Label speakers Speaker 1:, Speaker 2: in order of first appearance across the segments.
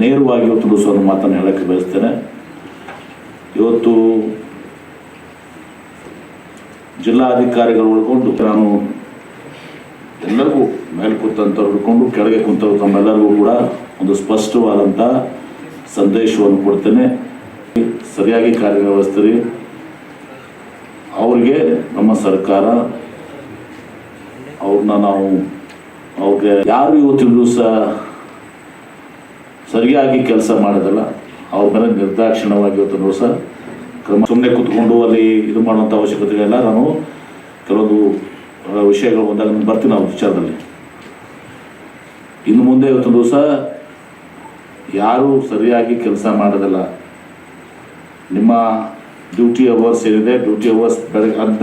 Speaker 1: ನೇರವಾಗಿ ಒಂದು ಮಾತನ್ನು ಹೇಳಕ್ಕೆ ಬಯಸ್ತೇನೆ. ಇವತ್ತು ಜಿಲ್ಲಾಧಿಕಾರಿಗಳು ಉಳ್ಕೊಂಡು ನಾನು ಎಲ್ಲರಿಗೂ ಮೇಲೆ ಕೂತಂಥವ್ರು ಹಿಡ್ಕೊಂಡು ಕೆಳಗೆ ಕುಂತವ್ರು ತಮ್ಮೆಲ್ಲರಿಗೂ ಕೂಡ ಒಂದು ಸ್ಪಷ್ಟವಾದಂಥ ಸಂದೇಶವನ್ನು ಕೊಡ್ತೇನೆ. ಸರಿಯಾಗಿ ಕಾರ್ಯನಿರ್ವಹಿಸ್ತೀರಿ. ಅವ್ರಿಗೆ ನಮ್ಮ ಸರ್ಕಾರ, ಅವ್ರನ್ನ ನಾವು ಅವ್ರಿಗೆ ಯಾರು ಇವತ್ತಿನ ದಿವಸ ಸರಿಯಾಗಿ ಕೆಲಸ ಮಾಡೋದಲ್ಲ, ಅವ್ರ ಮೇಲೆ ನಿರ್ದಾಕ್ಷಿಣ್ಯವಾಗಿ ಇವತ್ತಿನ ದಿವಸ ಕ್ರಮ ಸುಮ್ಮನೆ ಕೂತ್ಕೊಂಡು ಅಲ್ಲಿ ಇದು ಮಾಡುವಂಥ ಅವಶ್ಯಕತೆ ಇಲ್ಲ ನಾನು ಕೆಲವೊಂದು ವಿಷಯಗಳು ಬಂದಾಗ ಬರ್ತೀನಿ ಆ ವಿಚಾರದಲ್ಲಿ. ಇನ್ನು ಮುಂದೆ ಇವತ್ತು ದಿವಸ ಯಾರು ಸರಿಯಾಗಿ ಕೆಲಸ ಮಾಡೋದಲ್ಲ. ನಿಮ್ಮ ಡ್ಯೂಟಿ ಅವರ್ಸ್ ಏನಿದೆ, ಡ್ಯೂಟಿ ಅವರ್ಸ್ ಬೆಳಗ್ಗೆ ಅಂತ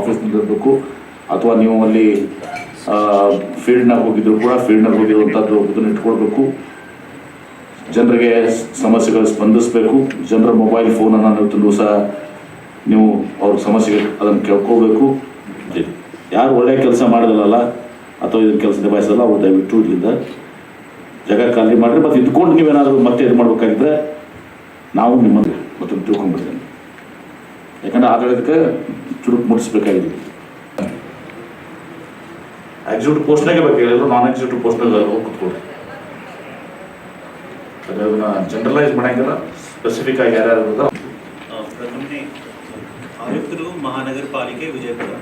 Speaker 1: ಆಫೀಸ್ನಲ್ಲಿ ಇರಬೇಕು, ಅಥವಾ ನೀವು ಅಲ್ಲಿ ಫೀಲ್ಡ್ನಾಗ ಹೋಗಿದ್ರು ಕೂಡ ಫೀಲ್ಡ್ನಾಗ ಹೋಗಿರುವಂಥದ್ದು ಇದನ್ನು ಇಟ್ಕೊಳ್ಬೇಕು. ಜನರಿಗೆ ಸಮಸ್ಯೆಗಳು ಸ್ಪಂದಿಸಬೇಕು. ಜನರ ಮೊಬೈಲ್ ಫೋನನ್ನು ತುಂಬ ಸಹ ನೀವು ಅವ್ರ ಸಮಸ್ಯೆಗೆ ಅದನ್ನು ಕೇಳ್ಕೋಬೇಕು ಯಾರು ಒಳ್ಳೆಯ ಕೆಲಸ ಮಾಡಿದ್ರಲ್ಲ ಅಥವಾ ಇದನ್ನ ಕೆಲಸ ನಿಭಾಯಿಸಲ್ಲ ಅವ್ರು ದಯವಿಟ್ಟು ಇಲ್ಲಿಂದ ಜಾಗ ಖಾಲಿ ಮಾಡಿರಿ. ಮತ್ತು ಇದ್ಕೊಂಡು ನೀವೇನಾದರೂ ಮತ್ತೆ ಇದು ಮಾಡಬೇಕಾಗಿದ್ರೆ ನಾವು ನಿಮ್ಮನ್ನು ಮತ್ತೆ ತಿಳ್ಕೊಂಡ್ಬಿಡ್ತೇನೆ ಯಾಕಂದ್ರೆ ಆಡಳಿತಕ್ಕೆ ಚುರುಕು ಮುಟ್ಟಿಸ್ಬೇಕಾಗಿದೆ. ಎಕ್ಸಿಕ್ಯೂಟಿವ್ ಪೋಸ್ಟ್ನಾಗೆ ಬೇಕಾಗಿಲ್ಲ ನಾನ್ ಎಕ್ಸಿಕ್ಯೂಟಿವ್ ಪೋಸ್ಟ್ನಾಗ ಹೋಗಿ ಅದನ್ನ ಜನರಲೈಸ್ ಮಾಡಂಗಿಲ್ಲ ಸ್ಪೆಸಿಫಿಕ್ ಆಗಿ ಯಾರ್ಯಾರು ಇರೋದು
Speaker 2: ಪ್ರಥಮನೇ ಆಯುಕ್ತರು ಮಹಾನಗರ ಪಾಲಿಕೆ ವಿಜಯಪುರ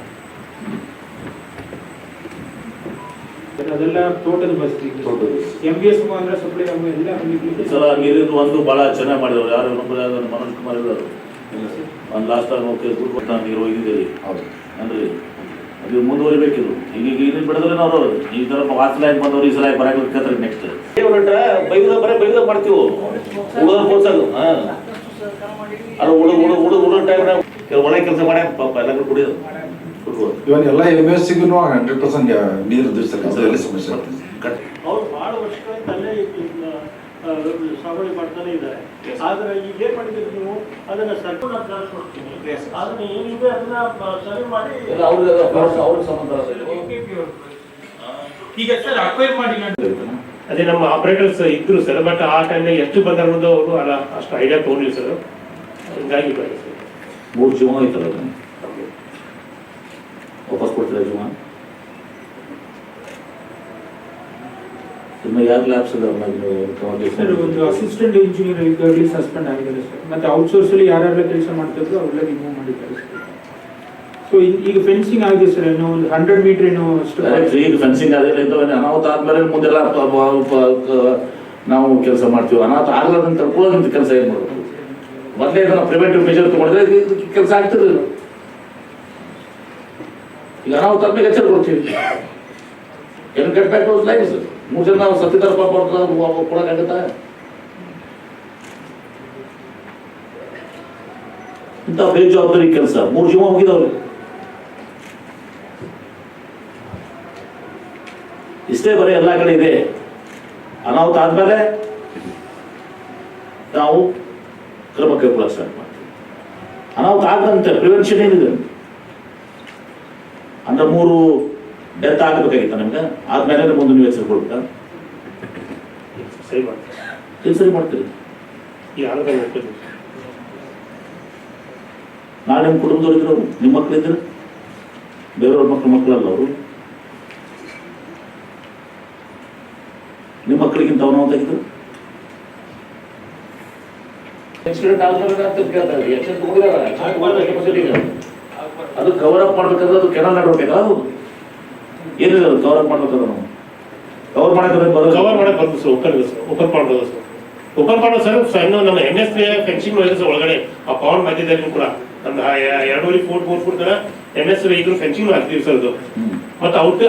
Speaker 3: ಅದೆಲ್ಲ ಟೋಟಲ್ ಬಸ್.
Speaker 1: Total.
Speaker 3: ಎಂ ಬಿ ಎಸ್ ಅಂದ್ರೆ ಸಪ್ಲೈ ಎಲ್ಲ
Speaker 1: ಈ ಸಲ ನೀರಿದ್ದು ಒಂದು ಭಾಳ ಚೆನ್ನಾಗಿ ಮಾಡಿದವರು. ಯಾರು ನಮ್ಮ ಯಾರು ಮನೋಜ್ ಕುಮಾರ್ ಇದ್ದಾರೆ ಒಂದು ಲಾಸ್ಟ್ ಟೈಮ್ ಓಕೆ ದುಡ್ಡು ಕೊಡ್ತಾ ನೀರು ಹೋಗಿದ್ದೀರಿ
Speaker 4: ಹೌದು.
Speaker 1: ಅಂದ್ರೆ ಅದು ಮುಂದುವರಿಬೇಕಿದ್ರು ಈಗ ಈಗ ಇದನ್ನ ಬಿಡದ್ರೆ ನಾವು ಈ ಥರ ವಾಸಲಾಗಿ ಬಂದವರು ಬಂದವ್ರು ಈ ಸಲ ಬರಕ್ಕೆ ನೆಕ್ಸ್ಟ್ ಬೈದ ಬರೀ ಬೈದ ಮಾಡ್ತೀವಿ? ಹುಡುಗರು ಕೋರ್ಸಾಗ ಹಾ. ಅದು ಹುಡುಗ ಹುಡುಗ ಹುಡುಗ ಹುಡುಗ ಟೈಮ್ನಾಗ ಒಳ್ಳೆ ಕೆಲಸ ಮಾಡ್ಯಾಕ ಪಾಪ ಎಲ್ಲರೂ ಕುಡಿಯೋದು.
Speaker 4: ಇವನ್ ಎಲ್ಲ ಎಂ ಎಸ್ ಸಿಗೂ ಹಂಡ್ರೆಡ್ ಪರ್ಸೆಂಟ್ ನೀರು ಸಮಸ್ಯೆ
Speaker 1: ಕಟ್.
Speaker 5: ಅವ್ರು ಬಹಳ ವರ್ಷಗಳಿಂದ ಅಲ್ಲೇ ಸಾಗುವಳಿ ಮಾಡ್ತಾನೆ ಇದ್ದಾರೆ. ಆದ್ರೆ ಈಗ ಏನ್ ಮಾಡಿದ್ದೀರಿ ನೀವು? ಅದನ್ನ ಸರ್ಕಾರ ಕಳಿಸ್ಕೊಡ್ತೀನಿ ಅದನ್ನ ಏನಿದೆ ಅದನ್ನ ಸರಿ ಮಾಡಿ.
Speaker 1: ಅವ್ರಿಗೆ ಸಂಬಂಧ.
Speaker 3: ಈಗ ಸರ್ ಅಕ್ವೈರ್ ಮಾಡಿ
Speaker 6: ಅದೇ ನಮ್ಮ ಆಪರೇಟರ್ಸ್ ಇದ್ರು ಸರ್ ಬಟ್ ಆ ಟೈಮ್ನಾಗ ಎಷ್ಟು ಬಂದರು ಅನ್ನೋದು ಅವರು ಅಲ್ಲ ಅಷ್ಟು ಐಡಿಯಾ ತೊಗೊಂಡಿಲ್ಲ ಸರ್ ಹಂಗಾಗಿ ಬೇಡ ಸರ್
Speaker 1: ಮೂರು ಜೀವ ಆಯ್ತಲ್ಲ ವಾಪಸ್ ಕೊಡ್ತೀರಾ ಜೀವ ಇನ್ನು ಯಾರು ಲ್ಯಾಬ್ಸ್
Speaker 3: ಸರ್ ಒಂದು ಅಸಿಸ್ಟೆಂಟ್ ಇಂಜಿನಿಯರ್ ಸಸ್ಪೆಂಡ್ ಆಗಿದ್ದಾರೆ ಸರ್ ಮತ್ತೆ ಔಟ್ಸೋರ್ಸ್ ಅಲ್ಲಿ ಯಾರ್ಯಾರೆಲ್ಲ ಕೆಲಸ ಮಾಡ್ತಿದ್ರು ಅವರೆಲ್ಲ ರಿಮೂವ್ ಮಾಡಿದ್ದಾರೆ ಸರ್ ಸೊ ಈಗ ಫೆನ್ಸಿಂಗ್ ಆಗಿದೆ ಸರ್ ಏನು ಒಂದು ಹಂಡ್ರೆಡ್ ಮೀಟರ್ ಏನು
Speaker 1: ಈಗ ಫೆನ್ಸಿಂಗ್ ಆಗಿದೆ ಇಂಥವನ್ನ ಅನಾಹುತ ಆದ್ಮೇಲೆ ಮುಂದೆಲ್ಲ ನಾವು ಕೆಲಸ ಮಾಡ್ತೀವಿ. ಅನಾಹುತ ಆಗಲಾರ್ದಂತ ತಡ್ಕೊಳ್ಳೋದಂತ ಕೆಲಸ ಏನು ಮಾಡ್ಬೋದು ಮೊದಲೇ ಇದನ್ನ ಪ್ರಿವೆಂಟಿವ್ ಮೆಜರ್ ತಗೊಂಡ್ರೆ ಕೆಲಸ ಆಗ್ತಿರಲಿಲ್ಲ ಈಗ ಅನಾಹುತ ಆದ್ಮೇಲೆ ಎಚ್ಚರ ಕೊಡ್ತೀವಿ. ಏನು ಕಟ್ ಬ್ಯಾಕ್ ಟು ಲೈಫ್ ಮೂರು ಜನ ನಾವು ಸತ್ತಿದ್ದಾರೆ ಪಾಪ ಕೊಡೋಕ್ಕಾಗತ್ತಾ ಇಂಥ ಬೇಜವಾಬ್ದಾರಿ ಕೆಲಸ. ಮೂರು ಜೀವ ಹೋಗಿದವ್ರಿ ಇಷ್ಟೇ ಬರೀ ಎಲ್ಲ ಕಡೆ ಇದೆ. ಅನಾಹುತ ಆದ್ಮೇಲೆ ನಾವು ಕ್ರಮ ಕೈಗೊಳ್ಳಕ್ಕೆ ಸ್ಟಾರ್ಟ್ ಮಾಡ್ತೀವಿ. ಅನಾಹುತ ಆಗದಂತೆ ಪ್ರಿವೆನ್ಷನ್ ಏನಿದೆ? ಅಂದ್ರೆ ಮೂರು ಡೆತ್ ಆಗಬೇಕಾಗಿತ್ತ ನಮ್ಗೆ. ಆದ್ಮೇಲೆ ಮುಂದೆ ನೀವು ಹೆಸರುಕೊಳ್ಬೇಕಾ
Speaker 6: ಸರಿ ಮಾಡ್ತೀವಿ.
Speaker 1: ಏನು ಸರಿ ಮಾಡ್ತೀರಿ? ನಾಳೆ ನಿಮ್ಮ ಕುಟುಂಬದವ್ರು ಇದ್ರು ನಿಮ್ಮ ಮಕ್ಕಳಿದ್ರು ಬೇರೆಯವ್ರ ಮಕ್ಕಳು ಮಕ್ಕಳಲ್ಲ ಅವರು? ಮಕ್ಕಳಿಗಿಂತ ಅವನು ತೆಗೆದು ಅದು ಕವರ್ ಅಪ್ ಮಾಡ್ಬೇಕಾದ್ರೆ ಅದು ಕೆನಲ್ ನಡ್ಬೇಕಾ ಅದು ಏನಿದೆ ಅದು? ಕವರ್ ಅಪ್ ಮಾಡ್ಬೇಕಾದ್ರೆ ನಾವು ಕವರ್ ಮಾಡಕ್ಕೆ ಬರೋದು
Speaker 6: ಕವರ್ ಮಾಡಕ್ ಬರ್ತದೆ ಸರ್ ಓಪನ್ ಸರ್ ಓಪನ್ ಮಾಡ್ಬೋದು ಸರ್. ಮಾಡೋದು ಸರ್ ಸಣ್ಣ ನಮ್ಮ ಎನ್ ಎಸ್ ಫೆನ್ಸಿಂಗ್ ಸರ್ ಒಳಗಡೆ ಆ ಪವನ್ ಮಧ್ಯದಲ್ಲಿ ಕೂಡ. ಒಂದು ಎರಡೂವರೆ four four foot N S ಇದ್ರು ಫೆನ್ಸಿಂಗ್ ಹಾಕ್ತೀವಿ ಸರ್ ಅದು. ಮತ್ತೆ out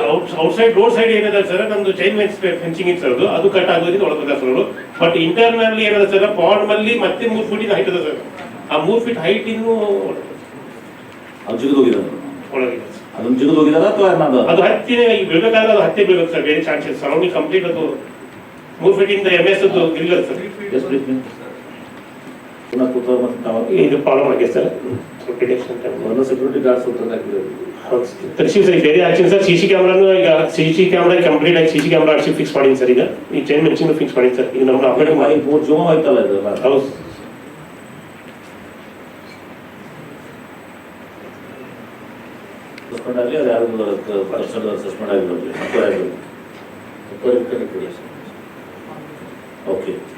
Speaker 6: outside road side ಏನಿದೆ ಸರ್ ನಮ್ದು ಚೈನ್ ಫೆನ್ಸಿಂಗ್ ಇತ್ತು ಸರ್ ಅದು. ಅದು ಕಟ್ ಆಗೋದಕ್ಕೆ ಒಳಗಡೆ ಸರ್ ಬಟ್ ಇಂಟರ್ನಲ್ ಏನಿದೆ ಸರ್ ಪೌಂಡ್ ಮಲ್ಲಿ ಮತ್ತೆ ಮೂರು ಫೀಟ್ ಹೈಟ್ ಇದೆ ಸರ್ ಆ ಮೂರು ಫೀಟ್ ಹೈಟ್ ಇನ್ನು
Speaker 1: ಅದು ಜಿಗಿದು ಹೋಗಿದ್ದಾರೆ
Speaker 6: ಒಳಗಿದೆ. ಸರ್
Speaker 1: ಅದನ್ನ ಜಿಗಿದು ಹೋಗಿದಾರ ಅಥವಾ
Speaker 6: ಅದು ಹತ್ತಿ ಈಗ ಬೀಳ್ಬೇಕಾದ್ರೆ ಅದು ಹತ್ತಿ ಬೀಳ್ಬೇಕು ಸರ್ ಬೇರೆ ಚಾನ್ಸಸ್ ಸರೌಂಡಿಂಗ್ ಕಂಪ್ಲೀಟ್ ಅದು ಮೂರು ಫೀಟ್ ಇಂದ ಎಂ ಎಸ್ ಇಲ್ಲ ಸರ್.
Speaker 1: ಪ್ಲೀಸ್ ಪುನಃ ಕೂತವ್ರು ಮತ್ತೆ
Speaker 6: ಇದು ಫಾಲೋ ಆಗಿದೆ ಸರ್
Speaker 1: ಎಲ್ಲ ಸೆಕ್ಯೂರಿಟಿ ಗಾರ್ಡ್ಸ್ ಅಂತ
Speaker 6: ಸರ್. ಬೇರೆ ಆಕ್ಷನ್ ಸರ್. ಸಿ ಸಿ ಕ್ಯಾಮ್ರಾನು ಈಗ ಸಿ ಸಿ ಕ್ಯಾಮ್ರಾ ಕಂಪ್ಲೀಟ್ ಆಗಿ ಸಿ ಸಿ ಕ್ಯಾಮ್ರಾ ಫಿಕ್ಸ್ ಮಾಡೀನಿ ಸರ್ ಈಗ. ಈ ಚೈನ್ ಮೆನ್ಸಿಂಗ್ ಫಿಕ್ಸ್ ಮಾಡೀನಿ ಸರ್. ಈಗ ನಮ್ಗೆ ಅಪ್ಡೇಟ್ ಮಾಡಿ
Speaker 1: ಮೂರು ಜೂಮ್ ಆಯ್ತಲ್ಲ ಇದೆಲ್ಲ
Speaker 6: ಹೌದು
Speaker 1: ಸಸ್ಪೆಂಡ್ ಆಗಲಿ ಅದು ಯಾರು ಪರ್ಸನ್ ಸಸ್ಪೆಂಡ್ ಆಗಿರೋದು ಮಕ್ಕಳು ಆಗಿರೋದು Okay.